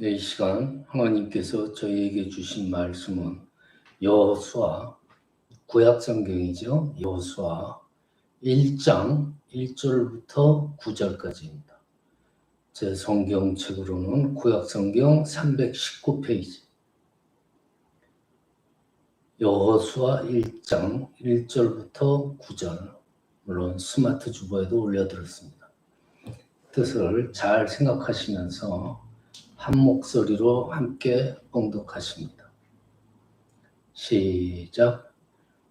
네, 이 시간 하나님께서 저희에게 주신 말씀은 여호수아 구약 성경이죠. 여호수아 1장 1절부터 9절까지입니다. 제 성경책으로는 구약 성경 319페이지. 여호수아 1장 1절부터 9절. 물론 스마트 주보에도 올려드렸습니다. 뜻을 잘 생각하시면서 한 목소리로 함께 봉독하십니다. 시작.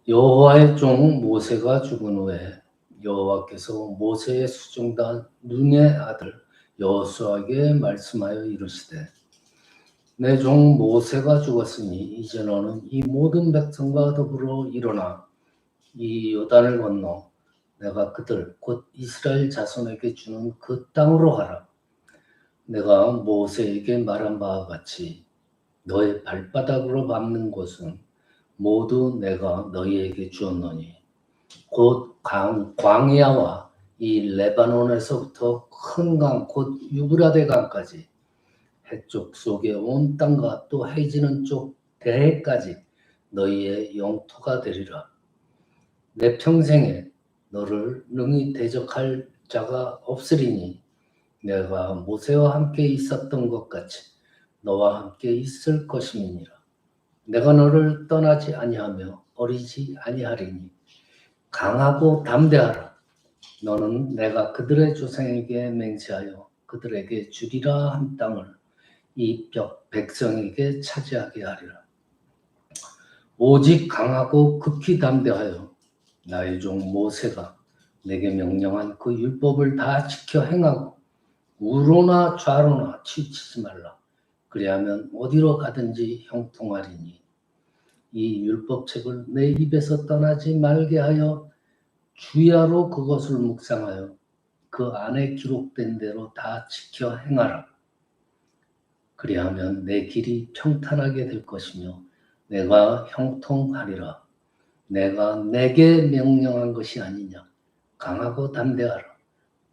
여호와의 종 모세가 죽은 후에 여호와께서 모세의 수종단 눈의 아들 여호수아에게 말씀하여 이르시되 내 종 모세가 죽었으니 이제 너는 이 모든 백성과 더불어 일어나 이 요단을 건너 내가 그들 곧 이스라엘 자손에게 주는 그 땅으로 가라. 내가 모세에게 말한 바와 같이 너의 발바닥으로 밟는 곳은 모두 내가 너희에게 주었노니 곧 강, 광야와 이 레바논에서부터 큰 강 곧 유브라데 강까지 해쪽 속의 온 땅과 또 해지는 쪽 대해까지 너희의 영토가 되리라. 내 평생에 너를 능히 대적할 자가 없으리니 내가 모세와 함께 있었던 것 같이 너와 함께 있을 것임이니라. 내가 너를 떠나지 아니하며 어리지 아니하리니 강하고 담대하라. 너는 내가 그들의 조상에게 맹세하여 그들에게 주리라 한 땅을 이벽 백성에게 차지하게 하리라. 오직 강하고 극히 담대하여 나의 종 모세가 내게 명령한 그 율법을 다 지켜 행하고 우로나 좌로나 치우치지 말라. 그리하면 어디로 가든지 형통하리니 이 율법책을 내 입에서 떠나지 말게 하여 주야로 그것을 묵상하여 그 안에 기록된 대로 다 지켜 행하라. 그리하면 내 길이 평탄하게 될 것이며 내가 형통하리라. 내가 내게 명령한 것이 아니냐. 강하고 담대하라.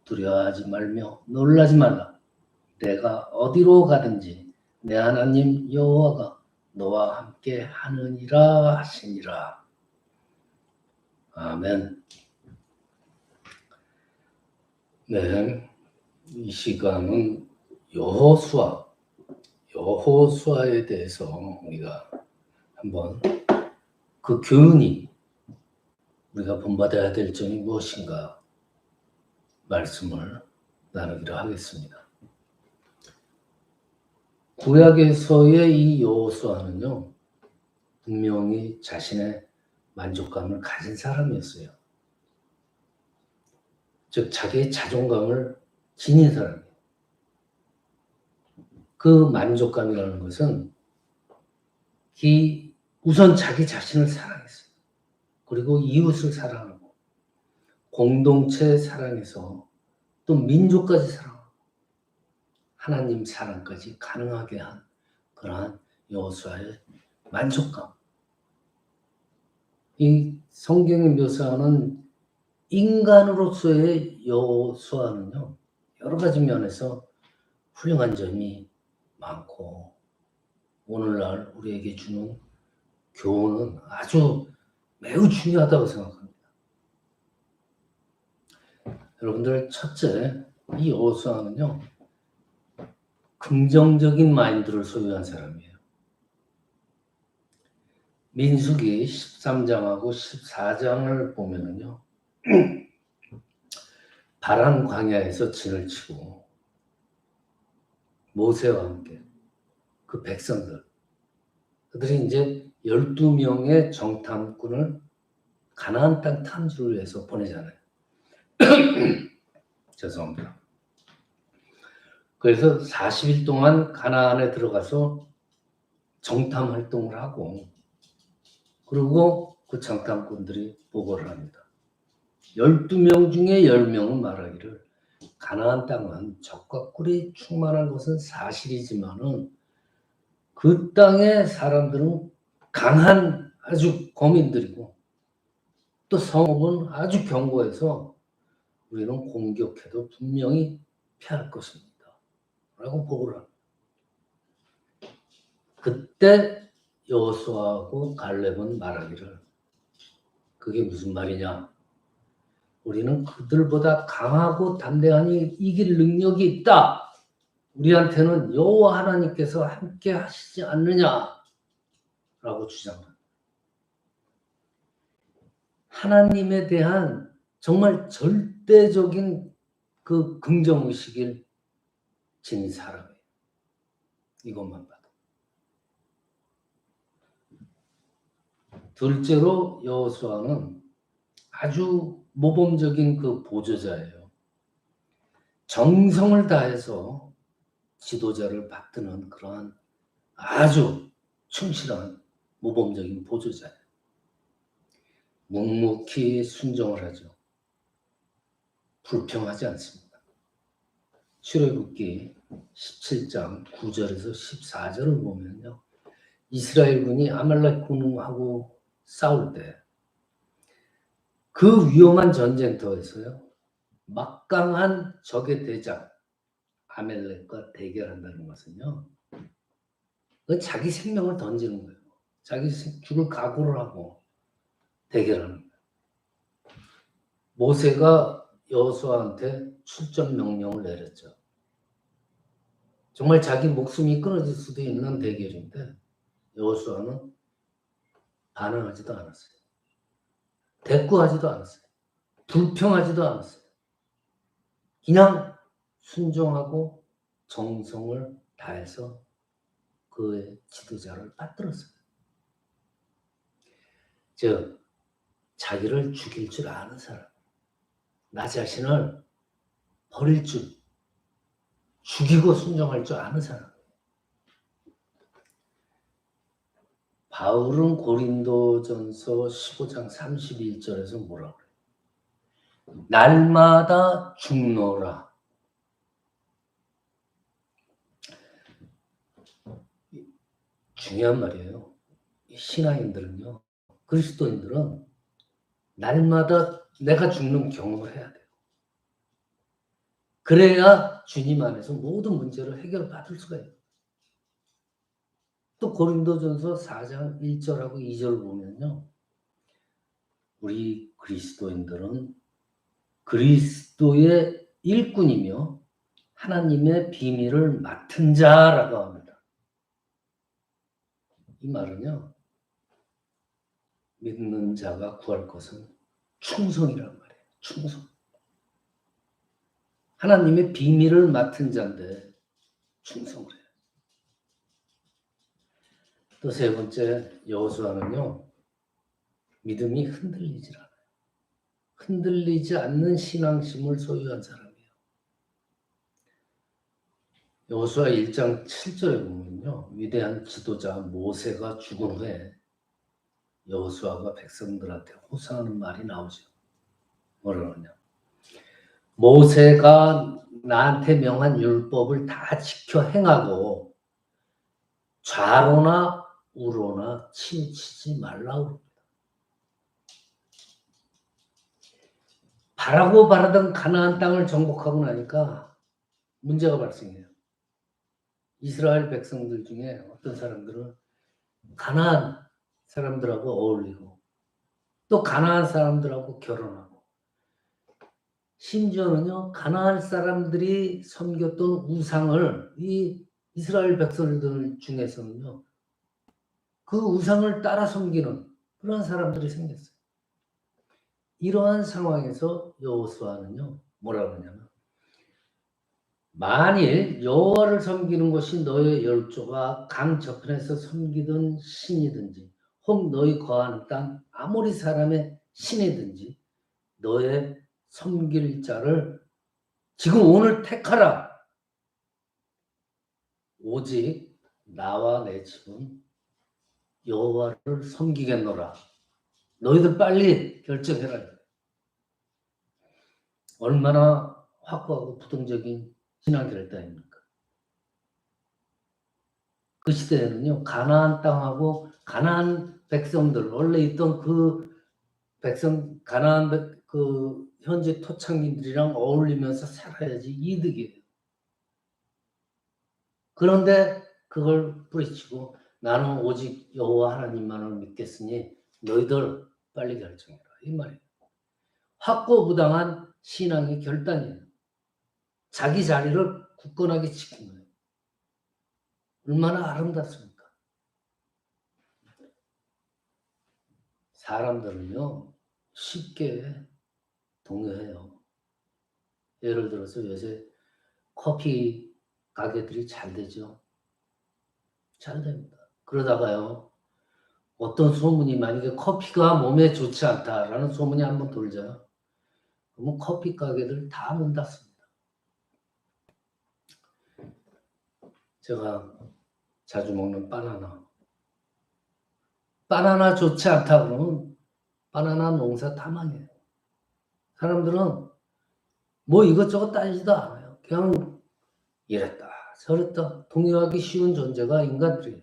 두려워하지 말며 놀라지 말라. 내가 어디로 가든지 내 하나님 여호와가 너와 함께 하느니라 하시니라. 아멘. 네, 이 시간은 여호수아, 여호수아에 대해서 우리가 한번 그 교훈이 우리가 본받아야 될 점이 무엇인가 말씀을 나누기로 하겠습니다. 구약에서의 이 여호수아는요 분명히 자신의 만족감을 가진 사람이었어요. 즉 자기의 자존감을 지닌 사람이에요. 그 만족감이라는 것은 이 우선 자기 자신을 사랑했어요. 그리고 이웃을 사랑하고 공동체 사랑해서 또 민족까지 사랑하고 하나님 사랑까지 가능하게 한 그러한 여호수아의 만족감. 이 성경의 묘사하는 인간으로서의 여호수아는요 여러 가지 면에서 훌륭한 점이 많고 오늘날 우리에게 주는 교훈은 아주 매우 중요하다고 생각합니다. 여러분들 첫째 이 여호수아는요 긍정적인 마인드를 소유한 사람이에요. 민수기 13장하고 14장을 보면은요 바람 광야에서 진을 치고 모세와 함께 그 백성들 그들이 이제 12명의 정탐꾼을 가나안 땅 탐지를 위해서 보내잖아요. 죄송합니다. 그래서 40일 동안 가나안에 들어가서 정탐 활동을 하고 그리고 그 정탐꾼들이 보고를 합니다. 12명 중에 10명은 말하기를 가나안 땅은 적과 꿀이 충만한 것은 사실이지만은 그 땅의 사람들은 강한 아주 거민들이고 또 성읍은 아주 견고해서 우리는 공격해도 분명히 피할 것입니다. 라고 보고를 합니다. 그때 여호수아하고 갈렙은 말하기를 그게 무슨 말이냐? 우리는 그들보다 강하고 담대하니 이길 능력이 있다. 우리한테는 여호와 하나님께서 함께 하시지 않느냐라고 주장합니다. 하나님에 대한 정말 절대적인 그 긍정 의식을 지닌 사람이에요. 이것만 봐도. 둘째로 여호수아는 아주 모범적인 그 보조자예요. 정성을 다해서 지도자를 받드는 그러한 아주 충실한 모범적인 보조자예요. 묵묵히 순종을 하죠. 불평하지 않습니다. 출애굽기 17장 9절에서 14절을 보면요. 이스라엘 군이 아말렉 군하고 싸울 때 그 위험한 전쟁터에서요. 막강한 적의 대장 아멜렉과 대결한다는 것은요. 그 자기 생명을 던지는 거예요. 자기 생- 죽을 각오를 하고 대결하는 거예요. 모세가 여호수아한테 출전 명령을 내렸죠. 정말 자기 목숨이 끊어질 수도 있는 대결인데 여호수아는 반응하지도 않았어요. 대꾸하지도 않았어요. 불평하지도 않았어요. 그냥 순종하고 정성을 다해서 그의 지도자를 받들었어요. 즉 자기를 죽일 줄 아는 사람, 나 자신을 버릴 줄, 죽이고 순종할 줄 아는 사람. 바울은 고린도전서 15장 31절에서 뭐라고 그래요? 날마다 죽노라. 중요한 말이에요. 신앙인들은요, 그리스도인들은 날마다 내가 죽는 경험을 해야 돼요. 그래야 주님 안에서 모든 문제를 해결받을 수가 있어요. 또 고린도전서 4장 1절하고 2절 보면요. 우리 그리스도인들은 그리스도의 일꾼이며 하나님의 비밀을 맡은 자라고 합니다. 이 말은요. 믿는 자가 구할 것은 충성이란 말이에요. 충성. 하나님의 비밀을 맡은 자인데 충성을 해요. 또 세 번째 여호수아는요. 믿음이 흔들리질 않아요. 흔들리지 않는 신앙심을 소유한 사람이에요. 여호수아 1장 7절에 보면요. 위대한 지도자 모세가 죽은 후에 여호수아가 백성들한테 호소하는 말이 나오죠. 뭐라느냐? 모세가 나한테 명한 율법을 다 지켜 행하고 좌로나 우로나 치우치지 말라고. 바라고 바라던 가나안 땅을 정복하고 나니까 문제가 발생해요. 이스라엘 백성들 중에 어떤 사람들은 가나안 사람들하고 어울리고 또 가나안 사람들하고 결혼하고 심지어는요 가나안 사람들이 섬겼던 우상을 이 이스라엘 백성들 중에서는요 그 우상을 따라 섬기는 그런 사람들이 생겼어요. 이러한 상황에서 여호수아는요 뭐라고 하냐면 만일 여호와를 섬기는 것이 너의 열조가 강 저편에서 섬기던 신이든지 혹 너희 거하는 땅 아모리 사람의 신이든지 너의 섬길 자를 지금 오늘 택하라. 오직 나와 내 집은 여호와를 섬기겠노라. 너희들 빨리 결정해라. 얼마나 확고하고 부정적인 신앙 결단입니까? 그 시대에는요 가나안 땅하고 가나안 백성들 원래 있던 그 백성 가나안 백, 그 현지 토착민들이랑 어울리면서 살아야지 이득이에요. 그런데 그걸 뿌리치고 나는 오직 여호와 하나님만을 믿겠으니 너희들 빨리 결정해라 이 말이에요. 확고부당한 신앙의 결단이에요. 자기 자리를 굳건하게 지킨 거예요. 얼마나 아름답습니까? 사람들은요 쉽게 동요해요. 예를 들어서 요새 커피 가게들이 잘 되죠. 잘 됩니다. 그러다가요, 어떤 소문이 만약에 커피가 몸에 좋지 않다라는 소문이 한번 돌져요. 그러면 커피 가게들 다 문 닫습니다. 제가 자주 먹는 바나나. 바나나 좋지 않다 그러면 바나나 농사 다 망해요. 사람들은 뭐 이것저것 따지지도 않아요. 그냥 이랬다 저랬다 동요하기 쉬운 존재가 인간들이에요.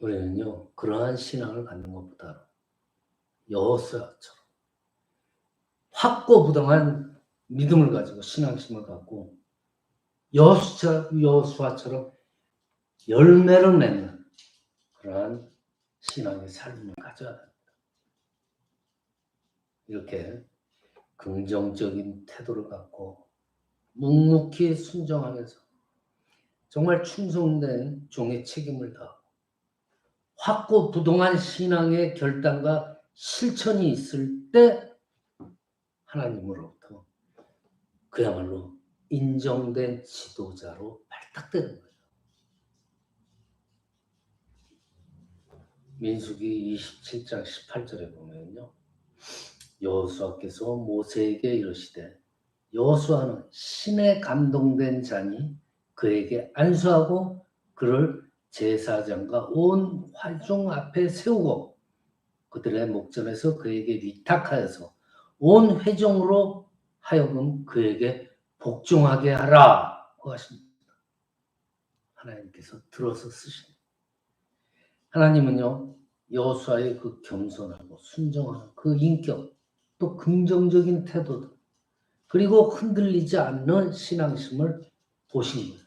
우리는요 그러한 신앙을 갖는 것보다 여호수아처럼 확고부동한 믿음을 가지고 신앙심을 갖고 여호수아, 여호수아처럼 열매를 맺는 그러한 신앙의 삶을 가져야 합니다. 이렇게 긍정적인 태도를 갖고 묵묵히 순종하면서 정말 충성된 종의 책임을 다하고 확고부동한 신앙의 결단과 실천이 있을 때 하나님으로부터 그야말로 인정된 지도자로 발탁되는 거예요. 민수기 27장 18절에 보면요. 여호수아께서 모세에게 이르시되 여호수아는 신에 감동된 자니 그에게 안수하고 그를 제사장과 온 활종 앞에 세우고 그들의 목전에서 그에게 위탁하여서 온 회종으로 하여금 그에게 복종하게 하라고 하십니다. 하나님께서 들어서 쓰십니다. 하나님은요 여호수아의 그 겸손하고 순종하는 그 인격 또 긍정적인 태도들 그리고 흔들리지 않는 신앙심을 보신 거예요.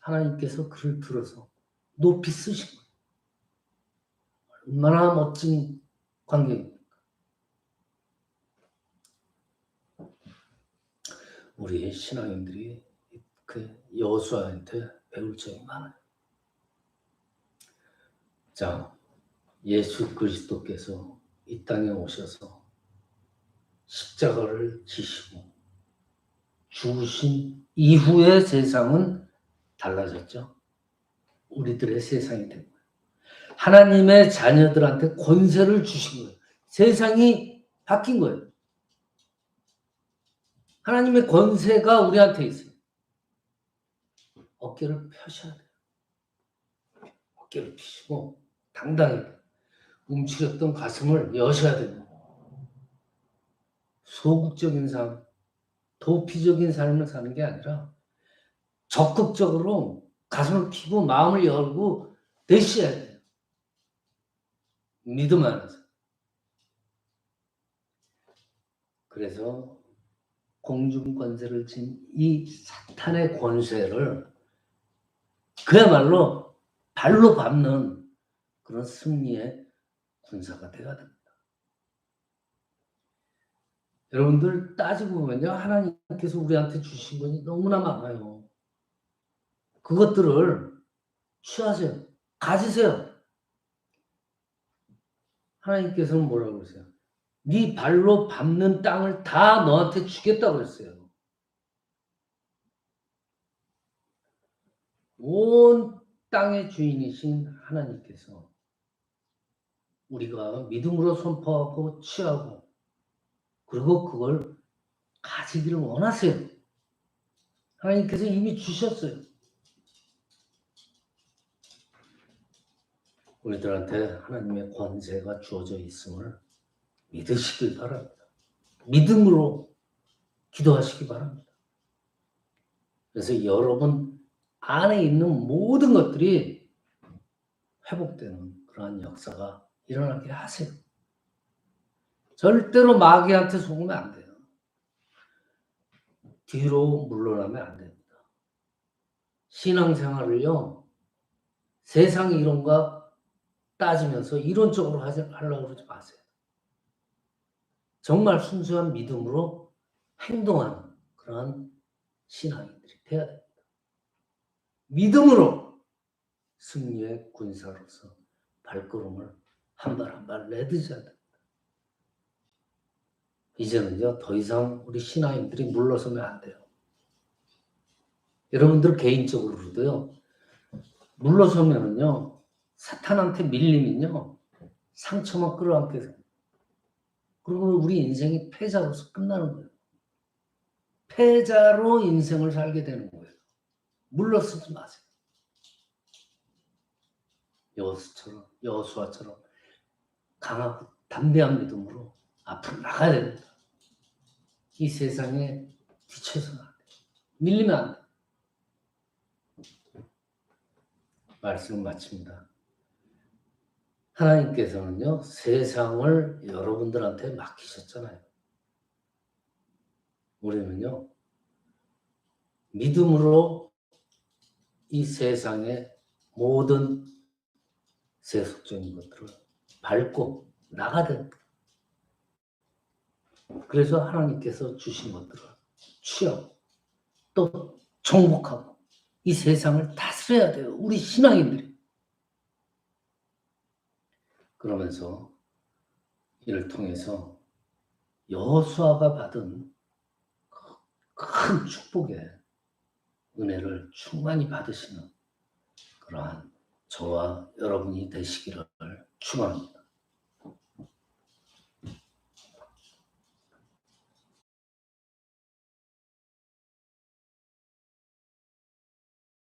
하나님께서 그를 들어서 높이 쓰신 거예요. 얼마나 멋진 관계입니까? 우리 신앙인들이 그 여호수아한테 배울 점이 많아요. 자, 예수 그리스도께서 이 땅에 오셔서 십자가를 지시고 죽으신 이후의 세상은 달라졌죠. 우리들의 세상이 된 거예요. 하나님의 자녀들한테 권세를 주신 거예요. 세상이 바뀐 거예요. 하나님의 권세가 우리한테 있어요. 어깨를 펴셔야 돼요. 어깨를 펴시고 당당히 움츠렸던 가슴을 여셔야 됩니다. 소극적인 삶, 도피적인 삶을 사는 게 아니라 적극적으로 가슴을 피고 마음을 열고 대시해야 돼요. 믿음 안에서. 그래서 공중 권세를 진이 사탄의 권세를 그야말로 발로 밟는 그런 승리의 군사가 되어야 됩니다. 여러분들 따지고 보면요. 하나님께서 우리한테 주신 것이 너무나 많아요. 그것들을 취하세요. 가지세요. 하나님께서는 뭐라고 그러세요? 네 발로 밟는 땅을 다 너한테 주겠다고 했어요. 온 땅의 주인이신 하나님께서 우리가 믿음으로 선포하고 취하고 그리고 그걸 가지기를 원하세요. 하나님께서 이미 주셨어요. 우리들한테 하나님의 권세가 주어져 있음을 믿으시길 바랍니다. 믿음으로 기도하시기 바랍니다. 그래서 여러분 안에 있는 모든 것들이 회복되는 그러한 역사가 일어나게 하세요. 절대로 마귀한테 속으면 안 돼요. 뒤로 물러나면 안 됩니다. 신앙생활을요 세상이 이런가 따지면서 이론적으로 하려고 그러지 마세요. 정말 순수한 믿음으로 행동하는 그러한 신앙인들이 돼야 됩니다. 믿음으로 승리의 군사로서 발걸음을 한 발 한 발 내딛어야 됩니다. 이제는요 더 이상 우리 신앙인들이 물러서면 안 돼요. 여러분들 개인적으로도요 물러서면은요 사탄한테 밀리면요 상처만 끌어안게 돼요. 그리고 우리 인생이 패자로서 끝나는 거예요. 패자로 인생을 살게 되는 거예요. 물러서지 마세요. 여수처럼 여수아처럼 강하고 담대한 믿음으로 앞으로 나가야 됩니다. 이 세상에 뒤쳐서는 안 돼요. 밀리면 안 돼요. 말씀을 마칩니다. 하나님께서는요, 세상을 여러분들한테 맡기셨잖아요. 우리는요, 믿음으로 이 세상의 모든 세속적인 것들을 밟고 됩니다. 그래서 하나님께서 주신 것들을 취하고 또 정복하고 이 세상을 다스려야 돼요. 우리 신앙인들이. 그러면서 이를 통해서 여호수아가 받은 그큰 축복의 은혜를 충만히 받으시는 그러한 저와 여러분이 되시기를 축원합니다.